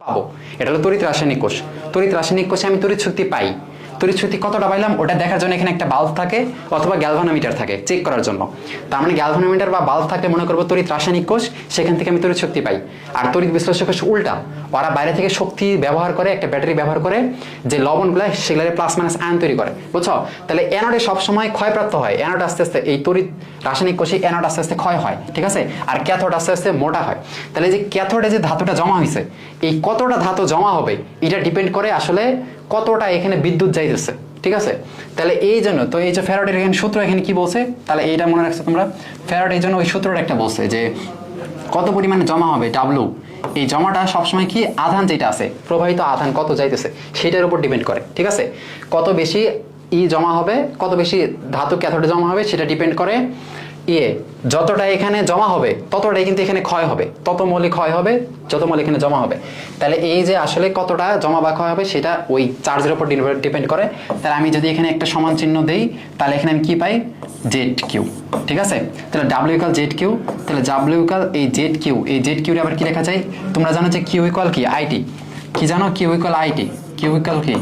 পাবো। এটা হলো তড়িৎ রাসায়নিক কোষ। তড়িৎ রাসায়নিক কোষে আমি তড়িৎ শক্তি পাই। তড়িৎ শক্তি কতটা পাইলাম, ওটা দেখার জন্য এখানে একটা বাল্ব থাকে অথবা গ্যালভানোমিটার থাকে চেক করার জন্য। তার মানে গ্যালভানোমিটার বা বাল্ব থাকলে মনে করব তড়িৎ রাসায়নিক কোষ, সেখান থেকে আমি তড়িৎ শক্তি পাই। আর তড়িৎ বিশ্লেষক উল্টা, ওরা বাইরে থেকে শক্তি ব্যবহার করে, একটা ব্যাটারি ব্যবহার করে, যে লবণগুলো সেগুলো প্লাস মাইনাস আয়ন তৈরি করে, বুঝছ? তাহলে অ্যানোডে সবসময় ক্ষয়প্রাপ্ত হয় অ্যানোড আস্তে আস্তে, এই তড়িৎ রাসায়নিক কোষে অ্যানোড আস্তে আস্তে ক্ষয় হয়, ঠিক আছে? আর ক্যাথোড আস্তে আস্তে মোটা হয়। তাহলে যে ক্যাথোডে যে ধাতুটা জমা হয়েছে এই কতটা ধাতু জমা হবে, এটা ডিপেন্ড করে আসলে কতটা এখানে বিদ্যুৎ যাইতেছে, ঠিক আছে? তাহলে এই জন্য, তো এই যে ফ্যারাডের এখানে সূত্র এখানে কি বলছে? তাহলে এইটা মনে রাখছো তোমরা? ফ্যারাড এই জন্য ওই সূত্রটা একটা বলছে যে কত পরিমাণে জমা হবে ডাব্লু এই জমাটা সবসময় কি? আধান যেটা আছে, প্রবাহিত আধান কত যাইতেছে, সেটার উপর ডিপেন্ড করে, ঠিক আছে? কত বেশি ই জমা হবে, কত বেশি ধাতু ক্যাথোডে জমা হবে, সেটা ডিপেন্ড করে। ইয়ে যতটা এখানে জমা হবে, ততটাই কিন্তু এখানে ক্ষয় হবে। তত মৌলিক ক্ষয় হবে, যত মৌলিক এখানে জমা হবে। তাহলে এই যে আসলে কতটা জমা বা ক্ষয় হবে, সেটা ওই চার্জের উপর ডিপেন্ড করে তাহলে আমি যদি এখানে একটা সমান চিহ্ন দেই, তাহলে এখানে আমি কি পাই? জেড কিউ ঠিক আছে? তাহলে ডাব্লিউ ইকাল জেড কিউ তাহলে ডাব্লিউ ইকাল এই জেড কিউ এই জেড কিউরে আবার কি লেখা যায়? তোমরা জানো যে কিউ ইকাল কি? আইটি কি জানো? Q equal IT Q equal কি?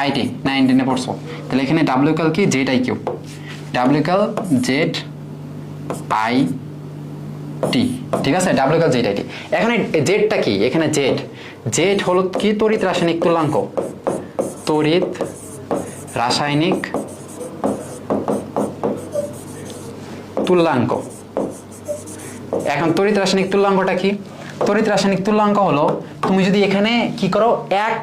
আইটি নাইনটিনে পড়ছো। তাহলে এখানে ডাব্লিউ ইকাল কি? Z I Q W equal Z I T ঠিক আছে? ডাব্লিউ কাল জেড আই টি এখানে জেডটা কি? এখানে জেড জেড হলো কি? তড়িৎ রাসায়নিক তুল্যাঙ্ক। তড়িৎ রাসায়নিক তুল্যাঙ্ক। এখন তড়িৎ রাসায়নিক তুল্যাঙ্কটা কি? তড়িৎ রাসায়নিক তুল্যাঙ্ক হলো তুমি যদি এখানে কি করো? এক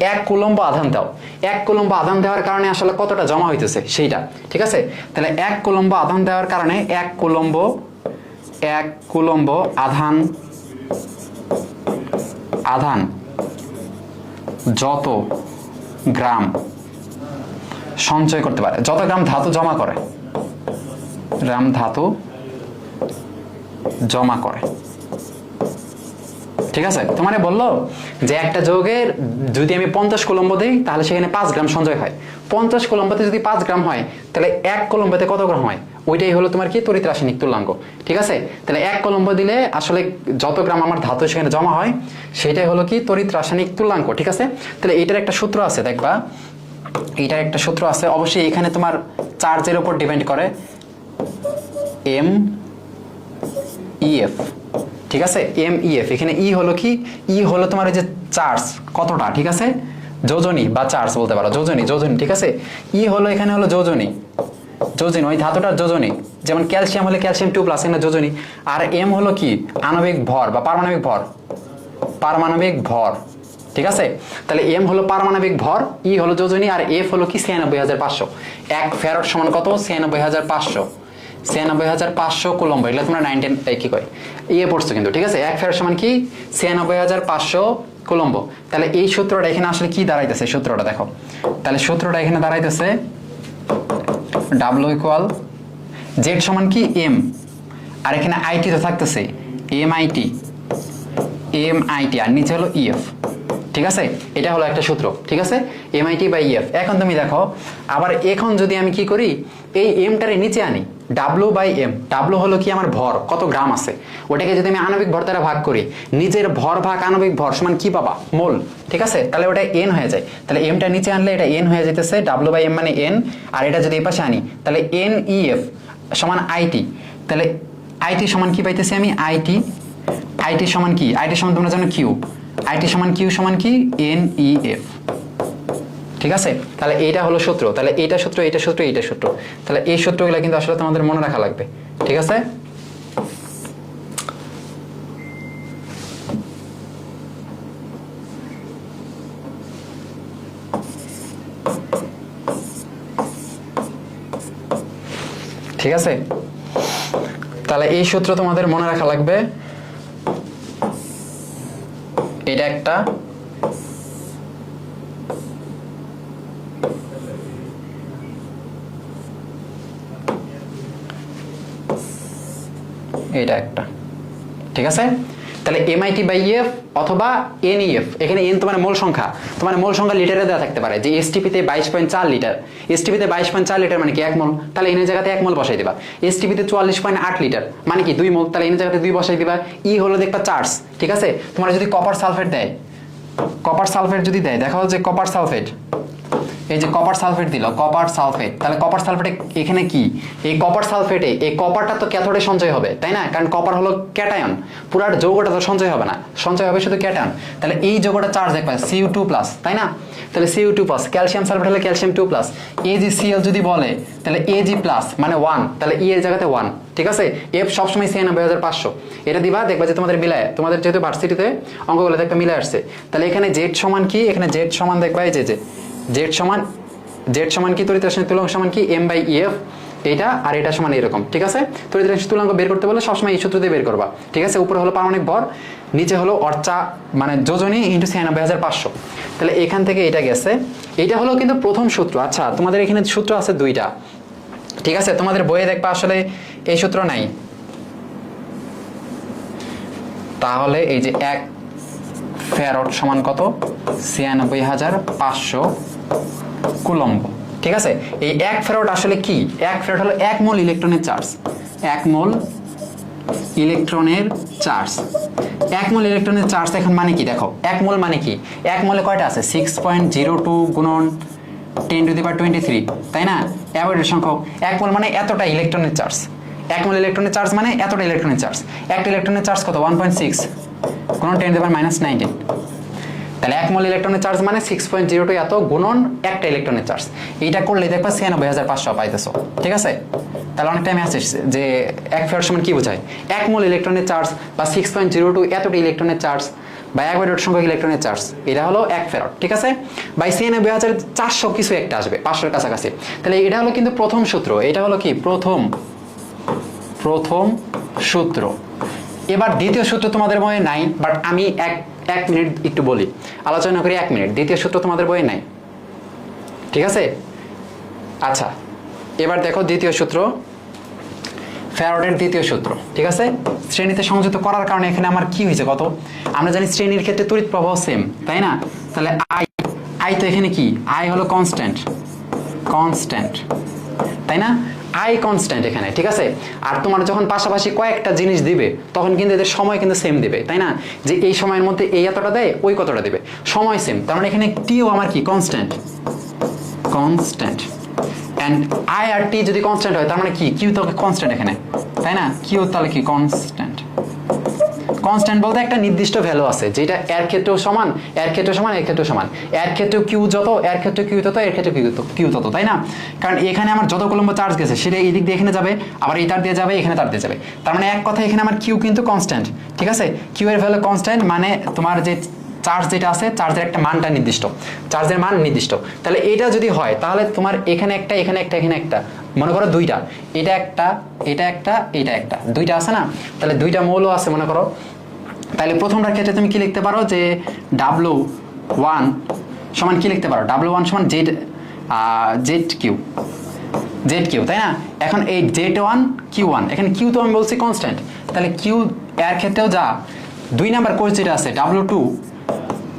এক কুলম্ব আধান দাও। এক কুলম্ব আধান দেওয়ার কারণে আসলে কতটা জমা হইতেছে? সেইটা। ঠিক আছে? তাহলে এক কুলম্ব আধান দেওয়ার কারণে এক কুলম্ব এক কুলম্ব আধান আধান যত গ্রাম সঞ্চয় করতে পারে, যত গ্রাম ধাতু জমা করে, গ্রাম ধাতু জমা করে। ঠিক আছে? তোমারে বলল যে একটা যৌগের যদি আমি পঞ্চাশ কলম্ব দিই, তাহলে সেখানে পাঁচ গ্রাম সঞ্চয় হয়। পঞ্চাশ কলম্বতে যদি পাঁচ গ্রাম হয়, তাহলে এক কলম্বতে কত গ্রাম হয়? ওইটাই হলো তোমার কি? তড়িৎ রাসায়নিক তুল্যাঙ্ক ঠিক আছে? তাহলে এক কলম্ব দিলে আসলে যত গ্রাম আমার ধাতু সেখানে জমা হয়, সেটাই হলো কি? তড়িৎ রাসায়নিক তুল্যাঙ্ক ঠিক আছে? তাহলে এটার একটা সূত্র আছে, দেখবা। এইটার একটা সূত্র আছে। অবশ্যই এখানে তোমার চার্জের উপর ডিপেন্ড করে এম ইএফ ঠিক আছে? এম ইএফ এখানে ই হলো কি? ই হলো তোমার যে চার্জ কতটা? ঠিক আছে? যোজনী বা চার্জ বলতে পারো। যোজনী যোজনী, ঠিক আছে? ই হলো এখানে হলো যোজনী। যোজনী, ওই ধাতুটার যোজনী। যেমন ক্যালসিয়াম হলে ক্যালসিয়াম টু প্লাস এখানে যোজনী। আর এম হলো কি? আণবিক ভর বা পারমাণবিক ভর। পারমাণবিক ভর। ঠিক আছে? তাহলে এম হলো পারমাণবিক ভর ই হলো যোজনী, আর এফ হলো কি? ছিয়ানব্বই হাজার পাঁচশো। এক ফেরট সমান কত? ছিয়ানব্বই হাজার পাঁচশো। ছিয়ানব্বই হাজার পাঁচশো কুলম্ব। এগুলো তোমরা নাইনটিন কি কয়? ইয়ে পড়ছো কিন্তু, ঠিক আছে? এক ফেরত সমান কি? ছিয়ানব্বই হাজার পাঁচশো কুলম্ব। তাহলে এই সূত্রটা এখানে আসলে কি দাঁড়াইতেছে? সূত্রটা দেখো। তাহলে সূত্রটা এখানে দাঁড়াইতেছে ডাব্লু ইকুয়াল জেড সমান কি? এম আর এখানে আইটি তো থাকতেছে। এম আইটি এম আইটি আর নিচে হলো ইএফ ঠিক আছে? এটা হলো একটা সূত্র। ঠিক আছে? এম এমআইটি বাই ইএফ এখন তুমি দেখো, আবার এখন যদি আমি কি করি, এই এমটারে নিচে আনি। ডাব্লু বাই এম ডাব্লু হলো কি আমার ভর? কত গ্রাম আছে? ওটাকে যদি আমি আণবিক ভর দ্বারা ভাগ করি, নিজের ভর ভাগ আণবিক ভর সমান কি পাবা? মোল। ঠিক আছে? তাহলে ওটা এন হয়ে যায়। তাহলে এমটা নিচে আনলে এটা এন হয়ে যেতেছে। ডাব্লু বাই এম মানে এন আর এটা যদি এই পাশে আনি, তাহলে এন ই এফ সমান আইটি তাহলে আইটি সমান কি পাইতেছি আমি? আইটি আইটি সমান কি? আইটি সমান তোমরা জানো কিউ আইটি সমান কিউ সমান কি? এন ই এফ ঠিক আছে? তাহলে এইটা হলো সূত্র। তাহলে এইটা সূত্র এইটা সূত্র এইটা সূত্র। তাহলে এই সূত্রগুলো কিন্তু আসলে তোমাদের মনে রাখা লাগবে। ঠিক আছে? ঠিক আছে? তাহলে এই সূত্র তোমাদের মনে রাখা লাগবে। এটা একটা এটা একটা। ঠিক আছে? তাহলে M I T by F অথবা এনইএফ এখানে এন তোমার মূল সংখ্যা। তোমার মূল সংখ্যা লিটারে দেওয়া থাকতে পারে, যে এসটিপিতে বাইশ পয়েন্ট চার লিটার। এসটিপিতে বাইশ পয়েন্ট চার লিটার মানে কি এক মোল? তাহলে এনের জায়গাতে এক মোল বসাই দিবা। এসটিপিতে চুয়াল্লিশ পয়েন্ট আট লিটার মানে কি দুই মোল? তাহলে এনের জায়গাতে দুই বসাই দিবা। ই হলো দেখবা চার্জ, ঠিক আছে? তোমার যদি কপার সালফেট দেয় কপার সালফেট যদি দেয়, দেখা যে কপার সালফেট এই যে কপার সালফেট দিল কপার সালফেট তাহলে কপার সালফেটে এখানে কি? এই কপার সালফেটে এই কপারটা তো ক্যাথোডে সঞ্চয় হবে, তাই না? কারণ কপার হলো ক্যাটায়ন পুরার যৌগটা তো সঞ্চয় হবে না। সঞ্চয় হবে শুধু ক্যাটায়ন তাহলে এই যৌগটা চার্জ দেখবে সিউ টু প্লাস তাই না? তাহলে Cu two plus calcium sulphate হলে calcium two plus Ag Cl যদি বলে, তাহলে এজি প্লাস মানে ওয়ান তাহলে ই এর জায়গাতে ওয়ান ঠিক আছে? এফ সবসময় ছিয়ানব্বই হাজার পাঁচশো। এটা দিবা, দেখবা যে তোমাদের মিলায়, তোমাদের যেহেতু ভার্সিটিতে অঙ্কগুলো দেখবে মিলে আসছে। তাহলে এখানে জেড সমান কি? এখানে জেড সমান দেখবা এই যে জেড সমান জেড সমান কি? তড়িৎ রাসায়নিক তুলনাঙ্ক সমান কি? এম বাই ইএফ এটা আর এটা সমান এরকম ঠিক আছে? তড়িৎ রাসায়নিক তুলনাঙ্ক বের করতে বলে সবসময় এই সূত্র দিয়ে বের করবা, ঠিক আছে? উপরে হলো পারমাণবিক ভর, নিচে হলো অর্চা মানে যোজনী ইন্টু ছিয়ানব্বই হাজার পাঁচশো। তাহলে এখান থেকে এটা গেছে। এটা হলো কিন্তু প্রথম সূত্র। আচ্ছা তোমাদের এখানে সূত্র আছে দুইটা, ঠিক আছে? তোমাদের বইয়ে দেখবা আসলে এই সূত্র নাই। তাহলে এই যে এক ফেরট সমান কত? ছিয়ানব্বই হাজার পাঁচশো কুলম্ব। ঠিক আছে? এই এক ফেরট আসলে কি? এক ফেরট হলো এক মোল ইলেকট্রনের চার্জ। এক মোল ইলেকট্রনের চার্জ। এক মোল ইলেকট্রনের চার্জ এখন মানে কি? দেখো, এক মোল মানে কি? এক মোলে কয়টা আছে? সিক্স পয়েন্ট জিরো টু গুণন ten to the power twenty three তাই না? অ্যাভয়েডের সংখ্যক। এক মোল মানে এতটা ইলেকট্রনের চার্জ। এক মোল ইলেকট্রনের চার্জ মানে এতটা ইলেকট্রনের চার্জ। একটা ইলেকট্রনের চার্জ কত? ওয়ান পয়েন্ট সিক্স গুণন ten to the power minus nineteen তাহলে এক মোল ইলেকট্রনের চার্জ মানে সিক্স পয়েন্ট জিরো টু এত গুণন একটা ইলেকট্রনের চার্জ এইটা করলে দেখবা ছিয়ানব্বই হাজার পাঁচশো পাইতেছো, ঠিক আছে? তাহলে অনেক টাইম আছে যে এক ফেয়ার সমান কি বোঝায়? এক মোল ইলেকট্রনের চার্জ বা সিক্স পয়েন্ট জিরো টু এতটা ইলেকট্রনের চার্জ বা এক বাইরের সংখ্যক ইলেকট্রনের চার্জ এটা হলো এক ফেরত, ঠিক আছে? বাই ছিয়ানব্বই হাজার চারশো কিছু একটা আসবে, পাঁচশোর কাছাকাছি। তাহলে এটা হলো কিন্তু প্রথম সূত্র, এটা হলো কি? প্রথম প্রথম সূত্র। এবার দ্বিতীয় সূত্র তোমাদের বইয়ে নাই বাট আমি এক এক মিনিট একটু বলি। আলোচনা করি এক মিনিট, দ্বিতীয় সূত্র তোমাদের বইয়ে নাই। ঠিক আছে? আচ্ছা এবার দেখো দ্বিতীয় সূত্র। ফ্যারডের দ্বিতীয় সূত্র, ঠিক আছে? শ্রেণীতে সংযুক্ত করার কারণে এখানে আমার কি হয়েছে কত? আমরা জানি শ্রেণির ক্ষেত্রে তড়িৎ প্রবাহ সেম তাই না? তাহলে আই আই তো এখানে কি? আই হলো কনস্ট্যান্ট কনস্ট্যান্ট তাই না? আই কনস্ট্যান্ট এখানে, ঠিক আছে? আর তোমার যখন পাশাপাশি কয়েকটা জিনিস দিবে, তখন কিন্তু এদের সময় কিন্তু সেম দিবে, তাই না? যে এই সময়ের মধ্যে এই এতটা দেয়, ওই কতটা দেবে? সময় সেম তার মানে এখানে টিও আমার কি? Constant constant and I R T যদি কনস্ট্যান্ট হয়, তার মানে কি? কিউ তো কনস্ট্যান্ট এখানে, তাই না? কিউ তাহলে কি? কনস্ট্যান্ট কনস্ট্যান্ট বলতে একটা নির্দিষ্ট ভ্যালু আছে, যেটা এর ক্ষেত্রেও সমান, এর ক্ষেত্রেও সমান, এর ক্ষেত্রেও সমান। এর ক্ষেত্রেও কিউ যত, এর ক্ষেত্রে কিউ তত, এর ক্ষেত্রে কিউ তত তাই না? কারণ এখানে আমার যত কুলম্ব চার্জ গেছে, সেটা এই দিক দিয়ে এখানে যাবে, আবার এই তার দিয়ে যাবে, এখানে তার দিয়ে যাবে। তার মানে এক কথা এখানে আমার কিউ কিন্তু কনস্ট্যান্ট ঠিক আছে? কিউ এর ভ্যালু কনস্ট্যান্ট মানে তোমার যে চার্জ যেটা আছে চার্জের একটা মানটা নির্দিষ্ট। চার্জের মান নির্দিষ্ট। তাহলে এটা যদি হয়, তাহলে তোমার এখানে একটা এখানে একটা এখানে একটা, মনে করো দুইটা। এটা একটা এটা একটা এটা একটা। দুইটা আছে না? তাহলে দুইটা মৌলও আছে, মনে করো। তাহলে প্রথমটার ক্ষেত্রে তুমি কি লিখতে পারো যে ডাব্লু ওয়ান সমান কি লিখতে পারো? ডাব্লু ওয়ান সমান Z Z Q. Z Q, তাই না? এখন এই জেড ওয়ান, কিউ ওয়ান, এখানে কিউ তো আমি বলছি কনস্ট্যান্ট তাহলে কিউ এর ক্ষেত্রেও যা, দুই নাম্বার কোর্স যেটা আছে, ডাব্লু টু,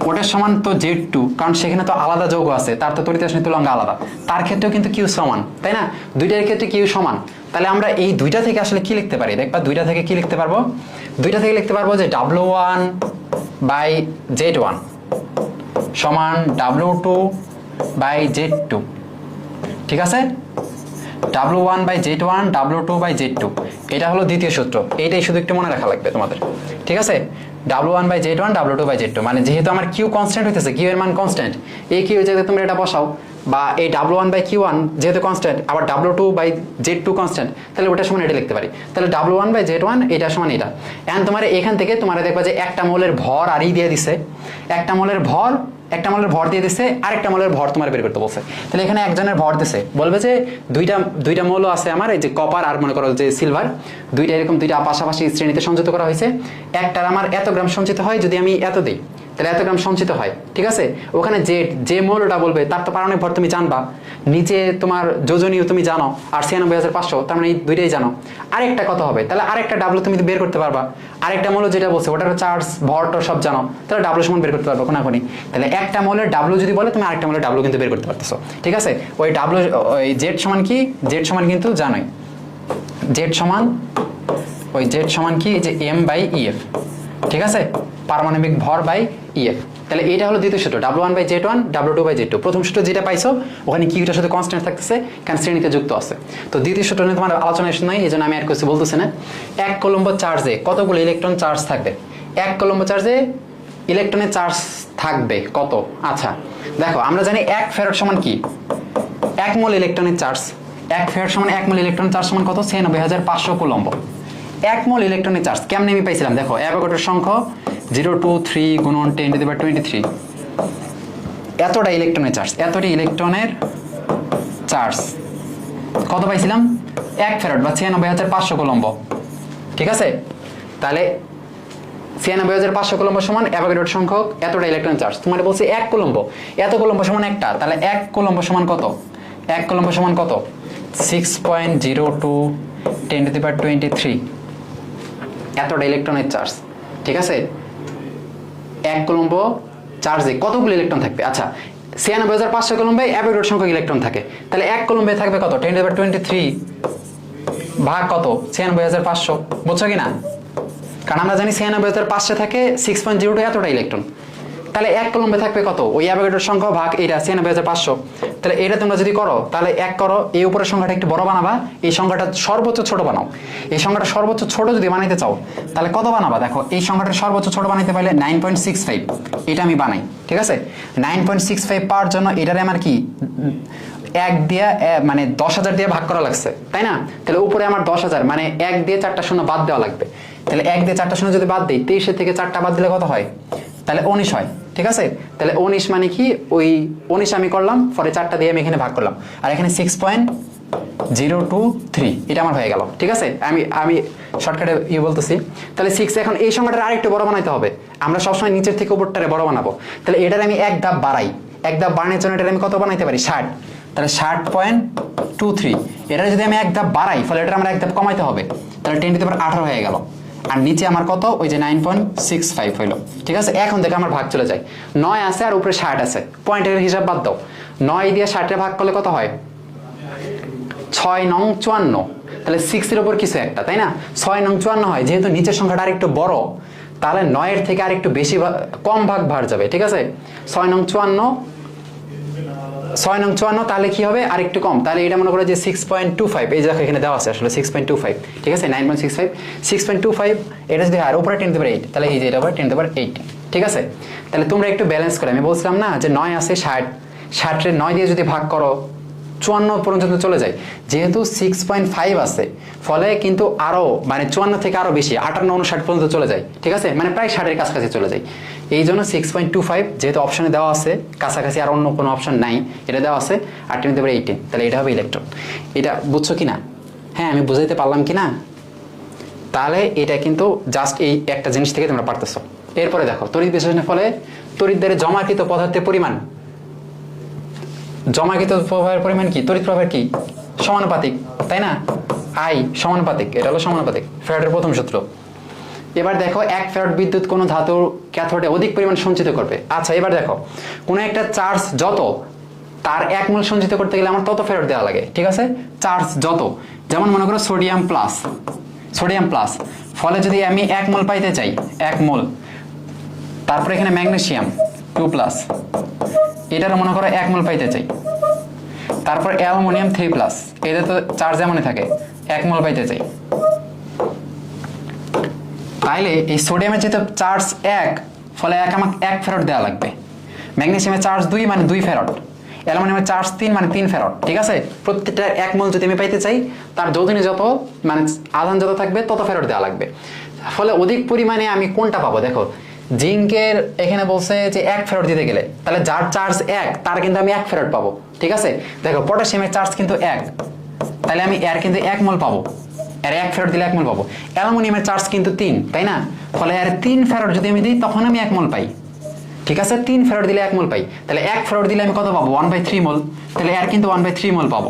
ওটার সমান তো জেড টু, কারণ সেখানে তো আলাদা যৌগ আছে, তার তো রাসায়নিক তুলনাঙ্ক আলাদা। তার ক্ষেত্রেও কিন্তু কিউ সমান, তাই না? দুইটার ক্ষেত্রে কিউ সমান। তাহলে আমরা এই দুইটা থেকে আসলে কি লিখতে পারি? দেখবা দুইটা থেকে কি লিখতে পারব? দুইটা থেকে লিখতে পারব যে W one by Z one সমান W two by Z two ঠিক আছে? W one by Z one W two by Z two এটা হলো দ্বিতীয় সূত্র। এইটাই শুধু একটু মনে রাখা লাগবে তোমাদের। ঠিক আছে? W one by Z one W two by Z two মানে যেহেতু আমার কিউ কনস্ট্যান্ট হইতেছে কিউ এর মান কনস্ট্যান্ট এই কিউ জায়গায় তোমরা এটা বসাও। বা এই W one by Q one যেহেতু কনস্ট্যান্ট আবার W two by Z two constant তাহলে ওটার সমান এটা লিখতে পারি। তাহলে W one by Z one এটা সমান এটা। এখন তোমার এখান থেকে তোমার দেখবা যে একটা মোলের ভর আরই দিয়ে দিছে। একটা মোলের ভর, একটা মলের ভর দিয়ে দিছে, আরেকটা মলের ভর তোমার বের করতে বলছে। তাহলে এখানে একজনের ভর দিছে। বলবে যে দুইটা দুইটা মৌল আছে আমার, এই যে কপার আর মনে করো যে সিলভার দুইটা এরকম দুইটা পাশাপাশি শ্রেণীতে সংযুক্ত করা হয়েছে। একটার আমার এত গ্রাম সঞ্চিত হয় যদি আমি এত দিই। তাহলে এত গ্রাম সঞ্চিত হয়, ঠিক আছে? ওখানে যে যে মৌলটা বলবে, তার তো পারমাণবিক ভর তুমি জানবা। নিচে তোমার যোজনীয় তুমি জানো, আর ছিয়ানব্বই হাজার পাঁচশো, তার মানে এই দুইটাই জানো। আরেকটা কত হবে, তাহলে আরেকটা ডাব্লু তুমি বের করতে পারবা, আরেকটা মৌল যেটা বলছে ওটার চার্জ ভর, টর সব জানো, তাহলে ডাব্লু সমান বের করতে পারব কোনাখুনি তাহলে একটা মৌলের ডাব্লু যদি বলে, তুমি আরেকটা মৌলের ডাব্লু কিন্তু বের করতে পারতেছো, ঠিক আছে? ওই ডাব্লু ওই জেড সমান কি? জেড সমান কিন্তু জানোই। জেড সমান, ওই জেড সমান কি? যে এম বাই ইএফ ঠিক আছে? পারমাণবিক ভর বাই ইএফ তাহলে এটা হলো দ্বিতীয় সূত্র W one by Z one W two by Z two প্রথম সূত্র যেটা পাইছো, ওখানে কিউটার সাথে কনস্ট্যান্ট থাকতেছে, কারণ শ্রেণীতে যুক্ত আছে। তো দ্বিতীয় সূত্র নিয়ে তোমার আলোচনা এসে নাই এই জন্য আমি আর কিছু বলতেছি না। এক কলম্ব চার্জে কতগুলো ইলেকট্রন চার্জ থাকবে? এক কলম্ব চার্জে ইলেকট্রনের চার্জ থাকবে কত? আচ্ছা দেখো, আমরা জানি এক ফেরত সমান কি? এক মোল ইলেকট্রনের চার্জ এক ফেরত সমান এক মোল ইলেকট্রন চার্জ সমান কত? ছিয়ানব্বই হাজার পাঁচশো কুলম্ব। এক মোল ইলেকট্রনের চার্জ কেমনে আমি পাইছিলাম? দেখো অ্যাভোগাড্রোর সংখ্যা জিরো, টু, থ্রি, গুণন টেন টু টোয়েন্টি থ্রি এতটা ইলেকট্রনের চার্জ এতটা ইলেকট্রনের চার্জ কত পাইছিলাম? এক ফেরত বা ছিয়ানব্বই হাজার পাঁচশো কলম্ব। ঠিক আছে? তাহলে ছিয়ানব্বই হাজার পাঁচশো কলম্ব সমান অ্যাভোগাড্রোর সংখ্যক এতটা ইলেকট্রন চার্জ তোমার বলছে এক কলম্ব। এত কলম্ব সমান একটা। তাহলে এক কলম্ব সমান কত? এক কলম্ব সমান কত? Six point zero two ten to the twenty three এতটা ইলেকট্রনের চার্জ ঠিক আছে? এক কলম্ব চার্জে কতগুলো ইলেকট্রন থাকবে? আচ্ছা ছিয়ানব্বই হাজার পাঁচশো কলম্বে অ্যাভেরোড সংখ্যক ইলেকট্রন থাকে। তাহলে এক কলম্বে থাকবে কত? টেন টু টোয়েন্টি থ্রি ভাগ কত? ছিয়ানব্বই হাজার পাঁচশো। বুঝছ কি না? কারণ আমরা জানি ছিয়ানব্বই হাজার পাঁচশো থাকে সিক্স পয়েন্ট জিরো টু এতটা ইলেকট্রন তাহলে এক কলম্বে থাকবে কত? ওই অ্যাভোগাড্রোর সংখ্যা ভাগ এটা ছিয়ানব্বই হাজার পাঁচশো। তাহলে এটা তোমরা যদি করো, তাহলে এক করো, এই উপরের সংখ্যাটা একটু বড় বানাবা, এই সংখ্যাটা সর্বোচ্চ ছোট বানাও। এই সংখ্যাটা সর্বোচ্চ ছোট যদি বানাইতে চাও, তাহলে কত বানাবা? দেখো, এই সংখ্যাটা সর্বোচ্চ ছোট বানাইতে পারলে নাইন পয়েন্ট সিক্স ফাইভ, এটা আমি বানাই, ঠিক আছে? Nine point six five power জন্য এটারে আমার কি, এক দিয়ে মানে দশ হাজার দিয়ে ভাগ করা লাগছে, তাই না? তাহলে উপরে আমার দশ হাজার মানে এক দিয়ে চারটা শূন্য বাদ দেওয়া লাগবে। তাহলে এক দিয়ে চারটা শূন্য যদি বাদ দিই, তেইশের থেকে চারটা বাদ দিলে কত হয়? তাহলে উনিশ হয়, ঠিক আছে? তাহলে উনিশ মানে কি? ওই উনিশ আমি করলাম, পরে চারটা দিয়ে আমি এখানে ভাগ করলাম। আর এখানে six point zero two three এটা আমার হয়ে গেল, ঠিক আছে? আমি আমি শর্টকাটে ইয়ে বলতেছি। তাহলে সিক্স এখন এই সংখ্যাটা আরেকটু বড় বানাইতে হবে। আমরা সবসময় নিচের থেকে উপরটারে বড় বানাবো। তাহলে এটার আমি এক ধাপ বাড়াই। এক ধাপ বাড়ানোর জন্য এটার আমি কত বানাইতে পারি? ষাট। তাহলে ষাট পয়েন্ট টু থ্রি এটা যদি আমি এক ধাপ বাড়াই, ফলে এটা আমরা এক ধাপ কমাইতে হবে। তাহলে টেন টু আঠারো হয়ে গেল। আর নিচে আমার কত? ওই যে নাইন পয়েন্ট সিক্স ফাইভ হইল। ঠিক আছে? এখন থেকে আমার ভাগ চলে যায়। নয় আছে আর উপরে ষাট আছে। পয়েন্টের হিসাব বাদ দাও। নয় দিয়ে ষাটে ভাগ করলে কত হয়? ছয় নং চুয়ান্ন। তাহলে সিক্সের ওপর কিছু একটা, তাই না? ছয় নং চুয়ান্ন হয়। যেহেতু নিচের সংখ্যাটা আরেকটু বড়, তাহলে নয়ের থেকে আরেকটু বেশি কম ভাগ ভার যাবে, ঠিক আছে? ছয় নং চুয়ান্ন ছয় নং চুয়ান্ন, তাহলে কি হবে? আরেকটু কম। তাহলে এটা মনে করো যে সিক্স পয়েন্ট টু ফাইভ এই দেখো এখানে দেওয়া আছে আসলে সিক্স পয়েন্ট টু ফাইভ ঠিক আছে? Nine point six five six point two five এটা যদি আর উপরে টেন দেবার এইট তাহলে এই যে এটা উপরে টেন দেবার এইট ঠিক আছে? তাহলে তোমরা একটু ব্যালেন্স করে। আমি বলছিলাম না যে নয় আছে ষাট, ষাটের নয় দিয়ে যদি ভাগ করো, চুয়ান্ন পর্যন্ত চলে যায়। যেহেতু সিক্স পয়েন্ট ফাইভ আছে, ফলে কিন্তু আরও মানে চুয়ান্ন থেকে আরও বেশি, আটান্ন উনষাট পর্যন্ত চলে যায়, ঠিক আছে? মানে প্রায় ষাটের কাছাকাছি চলে যায়। এই জন্য সিক্স পয়েন্ট টু ফাইভ যেহেতু অপশনে দেওয়া আছে, কাছাকাছি আর অন্য কোনো অপশন নাই, এটা দেওয়া আছে আর টেন দেবে এইটিন তাহলে এটা হবে ইলেকট্রন এটা বুঝছ কি না হ্যাঁ আমি বুঝাইতে পারলাম কি না তাহলে এটা কিন্তু জাস্ট এই একটা জিনিস থেকে তোমরা পারতেছো। এরপরে দেখো, তড়িৎ বিশ্লেষণের ফলে তড়িৎ দ্বারে জমাকৃত পদার্থের পরিমাণ। জমাকৃত প্রবাহের পরিমাণ কি? তড়িৎ প্রবাহের কি? সমানুপাতিক, তাই না? আই সমানুপাতিক, এটা হলো সমানুপাতিক, ফ্যারাডের প্রথম সূত্র। এবার দেখো এক ফ্যারাড বিদ্যুৎ কোনো ধাতুর ক্যাথোডে অধিক পরিমাণ সঞ্চিত করবে। আচ্ছা এবার দেখো, কোনো একটা চার্জ যত, তার এক মোল সঞ্চিত করতে গেলে আমার তত ফেরত দেওয়া লাগে, ঠিক আছে? চার্জ যত, যেমন মনে করো সোডিয়াম প্লাস সোডিয়াম প্লাস, ফলে যদি আমি এক মোল পাইতে চাই, এক মোল, তারপরে এখানে ম্যাগনেসিয়াম, টু প্লাস, এটারও মনে করো এক মোল পাইতে চাই, তারপর অ্যালুমিনিয়াম থ্রি প্লাস এদের তো চার্জ এমনই থাকে, এক মোল পাইতে চাই। তাইলে এই সোডিয়ামের যেহেতু চার্জ এক, ফলে এক আমাকে এক ফেরত দেওয়া লাগবে। ম্যাগনেসিয়ামের চার্জ দুই মানে দুই ফেরত। অ্যালুমিনিয়ামের চার্জ তিন মানে তিন ফেরত, ঠিক আছে? প্রত্যেকটা এক মোল যদি আমি পাইতে চাই, তার যোজনী যত মানে আধান যত থাকবে, তত ফেরত দেওয়া লাগবে। ফলে অধিক পরিমাণে আমি কোনটা পাবো? দেখো, জিঙ্কের এখানে বলছে যে এক ফেরত দিতে গেলে, তাহলে যার চার্জ এক, তার কিন্তু আমি এক ফেরত পাবো, ঠিক আছে? দেখো, পটাশিয়ামের চার্জ কিন্তু এক, তাহলে আমি এর কিন্তু এক মোল পাবো। এর এক ফেরত দিলে এক মোল পাবো। অ্যালুমিনিয়ামের চার্জ কিন্তু তিন, তাই না? ফলে এর তিন ফেরত যদি আমি দিই, তখন আমি এক মোল পাই। ঠিক আছে? তিন ফেরত দিলে এক মোল পাই। তাহলে এক ফেরত দিলে আমি কত পাবো? One by three mole. তাহলে এর কিন্তু ওয়ান বাই থ্রি মোল পাবো।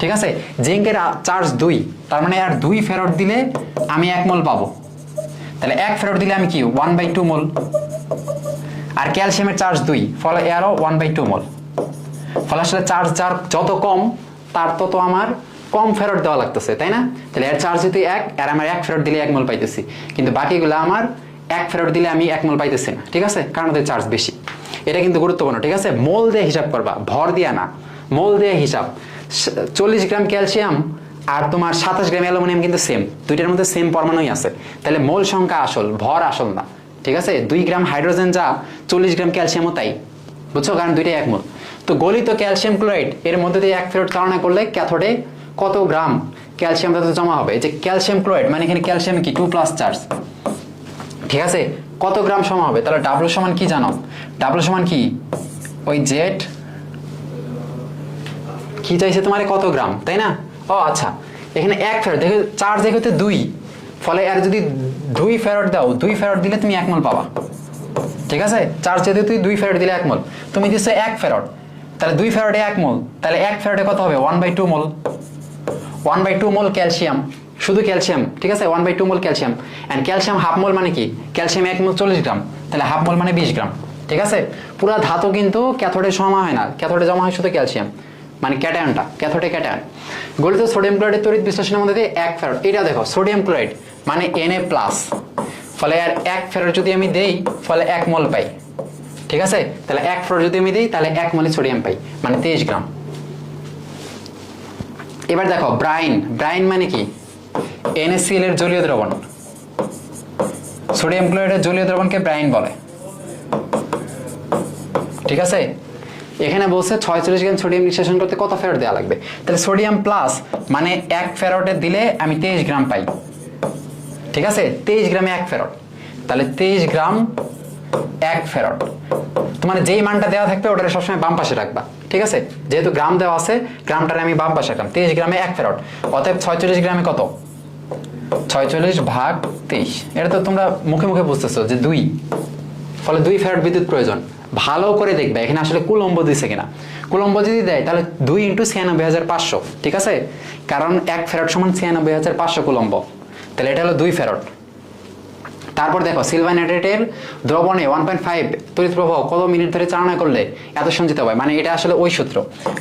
ঠিক আছে? জিঙ্কের চার্জ দুই, তার মানে আর দুই ফেরত দিলে আমি এক মোল পাবো। তাহলে এক ফেরত দিলে আমি কি? One by two mole. আর ক্যালসিয়ামের চার্জ দুই, ফলে এরও ওয়ান বাই টু মোল। ফলে আসলে চার্জ যার যত কম, তার তত আমার কম ফেরত দেওয়া লাগতেছে, তাই না? তাহলে এর চার্জ যদি এক, আর আমার এক ফেরত দিলে এক মোল পাইতেছি। কিন্তু বাকিগুলো আমার এক ফেরত দিলে আমি এক মোল পাইতেছি না, ঠিক আছে? কারণ ওদের চার্জ বেশি। এটা কিন্তু গুরুত্বপূর্ণ, ঠিক আছে? মোল দিয়ে হিসাব করবা, ভর দিয়া না। মোল দিয়ে হিসাব। চল্লিশ গ্রাম ক্যালসিয়াম আর তোমার সাতাশ গ্রাম অ্যালুমিনিয়াম কিন্তু সেম দুইটার মধ্যে সেম পরমাণুই আছে। তাহলে মোল সংখ্যা আসল, ভর আসল না, ঠিক আছে? দুই গ্রাম হাইড্রোজেন যা, চল্লিশ গ্রাম ক্যালসিয়ামও তাই, বুঝছ? কারণ দুইটাই এক মোল। তো গলিত ক্যালসিয়াম ক্লোরাইড, এর মধ্যে দিয়ে এক ফেরত চালনা করলে ক্যাথোডে কত গ্রাম ক্যালসিয়াম তাতে জমা হবে? এই যে ক্যালসিয়াম ক্লোরাইড মানে এখানে ক্যালসিয়াম কি? টু প্লাস চার্জ ঠিক আছে? কত গ্রাম সমান হবে? তাহলে ডাব্লু সমান কি জানো? ডাব্লু সমান কি? ওই জেড কি চাইছে তোমার? কত গ্রাম? তাই না? ও আচ্ছা। এখানে এক ফেরত, দেখো চার্জ দেখতে দুই। ফলে আর যদি দুই ফেরত দাও, দুই ফেরত দিলে তুমি এক মোল পাবা। ঠিক আছে? চার্জ যদি তুই দুই ফেরত দিলে এক মোল। তুমি দিচ্ছ এক ফেরত। তাহলে দুই ফেরটে এক মোল। তাহলে এক ফেরটে কত হবে? One by two mole. One by two mole calcium শুধু ক্যালসিয়াম ঠিক আছে? One by two mole calcium and calcium half mole মানে কি? ক্যালসিয়াম এক মোল চল্লিশ গ্রাম, তাহলে হাফ মোল মানে বিশ গ্রাম, ঠিক আছে? পুরো ধাতু কিন্তু ক্যাথোডে জমা হয় না। ক্যাথোডে জমা হয় শুধু ক্যালসিয়াম মানে ক্যাটায়নটা ক্যাথোডে ক্যাটায়ন গলিত সোডিয়াম ক্লোরাইডের তড়িৎ বিশ্লেষণের মধ্যে দিয়ে এক ফেরত এটা দেখো সোডিয়াম ক্লোরাইড মানে এনএ প্লাস ফলে আর এক ফেরত যদি আমি দেই, ফলে এক মোল পাই, ঠিক আছে? তাহলে এক ফেরত যদি আমি দিই, তাহলে এক মোলে সোডিয়াম পাই মানে তেইশ গ্রাম। এবার দেখো ব্রাইন ব্রাইন মানে কি? NaCl এর জলীয় দ্রবণ। সোডিয়াম ক্লোরাইডের জলীয় দ্রবণকে ব্রাইন বলে। ঠিক আছে? এখানে বলছে ছয়চল্লিশ গ্রাম সোডিয়াম নিঃশেষণ করতে কত ফেরত দেওয়া লাগবে? তাহলে সোডিয়াম প্লাস মানে এক ফেরটে দিলে আমি তেইশ গ্রাম পাই। ঠিক আছে? তেইশ গ্রামে এক ফেরট। তাহলে তেইশ গ্রাম এক ফেরট তোমার যেই মানটা দেওয়া থাকবে ওটা সবসময় বাম পাশে রাখবা, ঠিক আছে? যেহেতু গ্রাম দেওয়া আছে, গ্রামটারে আমি বাম পাশে রাখলাম। তেইশ গ্রামে এক ফেরট অতএব ছয়চল্লিশ গ্রামে কত? ছয়চল্লিশ ভাগ তেইশ এটা তো তোমরা মুখে মুখে বুঝতেছো যে দুই। ফলে দুই ফেরট বিদ্যুৎ প্রয়োজন। ভালো করে দেখবে, এখানে আসলে কুলম্ব দিছে কিনা। কুলম্ব যদি দেয়, তাহলে দুই ইন্টু ছিয়ানব্বই হাজার পাঁচশো, ঠিক আছে? কারণ এক ফেরট সমান ছিয়ানব্বই হাজার পাঁচশো কুলম্ব। তাহলে এটা হলো দুই ফেরট তারপর দেখো সিলভানাইট্রেটের দ্রবণে ওয়ান পয়েন্ট ফাইভ তড়িৎ প্রবাহ কত মিনিট ধরে চালনা করলে? এত সঞ্চিত হয়। মানে এটা আসলে ওই সূত্র।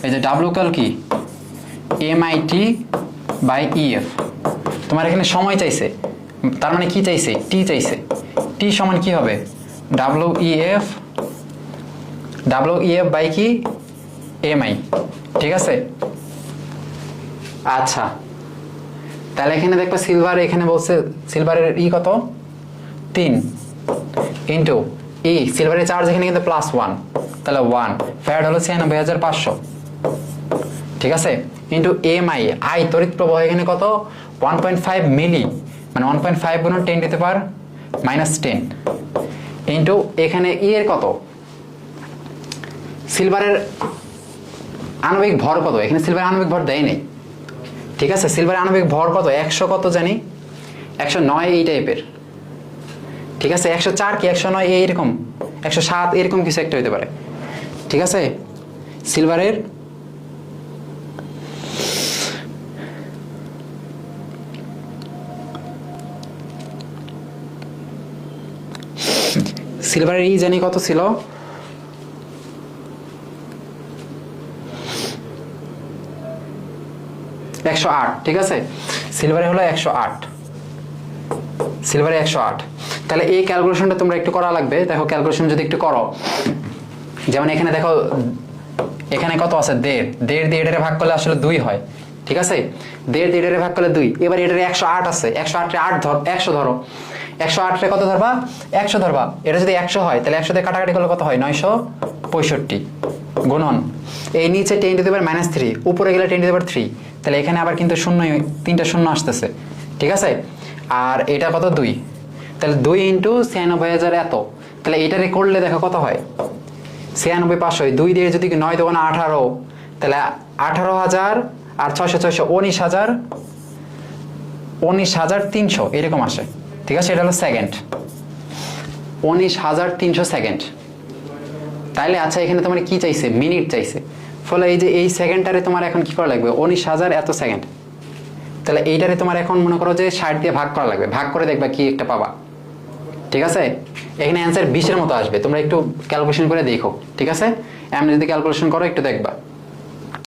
এই যে ডাব্লু কাল কি? M I T by EF তোমার এখানে সময় চাইছে। তার মানে কি চাইছে? টি চাইছে। টি সমান কি হবে? W EF W EF by কি? এম আই ঠিক আছে? আচ্ছা। তাহলে এখানে দেখবা সিলভার এখানে বলছে সিলভারের ই কত? তিন ইন্টু ই সিলভারের চার্জ এখানে কিন্তু প্লাস ওয়ান তাহলে ওয়ান ফ্যাট হলো ছিয়ানব্বই হাজার পাঁচশো। ঠিক আছে? ইন্টু এম আই আই তড়িৎ প্রবাহ এখানে কত? ওয়ান পয়েন্ট ফাইভ মিলি মানে ওয়ান পয়েন্ট ফাইভ গুণ টেন দিতে পার মাইনাস টেন ইন্টু এখানে ই এর কত? সিলভারের আণবিক ভর কত? এখানে সিলভারের আণবিক ভর দেয় নেই। ঠিক আছে? সিলভারের আণবিক ভর কত? একশো কত জানি? একশো নয় এই টাইপের ঠিক আছে? একশো চার কি একশো নয়? এইরকম একশো সাত এরকম কিছু একটা হতে পারে। ঠিক আছে? সিলভারের সিলভারের ই জানি কত ছিল? একশো আট, ঠিক আছে? সিলভারে হলো একশো আট। সিলভারে একশো আট। তাহলে এই ক্যালকুলেশনটা তোমরা একটু করা লাগবে। দেখো ক্যালকুলেশন যদি একটু করো। যেমন এখানে দেখো, এখানে কত আছে? দেড়। দেড় দিয়ে এটারে ভাগ করলে আসলে দুই হয়। ঠিক আছে? দেড় দিয়ে এটারে ভাগ করলে দুই। এবার এটারে একশো আট আছে। একশো আটে আট ধর একশো ধরো। একশো আটে কত ধরবা? একশো ধরবা। এটা যদি একশো হয়, তাহলে একশো দিয়ে কাটাকাটি করলে কত হয়? নয়শো পঁয়ষট্টি। গুণন। এই নিচে টেন টু দেবার মাইনাস থ্রি উপরে গেলে টেন টু দেবার থ্রি তাহলে এখানে আবার কিন্তু শূন্য তিনটা শূন্য আসতেছে। ঠিক আছে? আর এটা কত? দুই। তাহলে দুই ইন্টু ছিয়ানব্বই হাজার এত। তাহলে এটারে করলে দেখো কত হয়? ছিয়ানব্বই পাঁচশো দুই দিয়ে যদি নয় দোকানে আঠারো, তাহলে আঠারো হাজার আর ছয়শো ছয়শো উনিশ হাজার উনিশ হাজার তিনশো, এরকম আসে। ঠিক আছে? এটা হলো সেকেন্ড উনিশ হাজার তিনশো সেকেন্ড তাইলে আচ্ছা এখানে তোমার কি চাইছে? মিনিট চাইছে। ফলে এই যে এই সেকেন্ডটারে তোমার এখন কি করা লাগবে? উনিশ হাজার এত সেকেন্ড তাহলে এইটারে তোমার এখন মনে করো যে ষাট দিয়ে ভাগ করা লাগবে। ভাগ করে দেখবা কি একটা পাবা। ঠিক আছে? এখানে অ্যান্সার বিশের মতো আসবে। তোমরা একটু ক্যালকুলেশন করে দেখো। ঠিক আছে? এমনি যদি ক্যালকুলেশন করো, একটু দেখবা।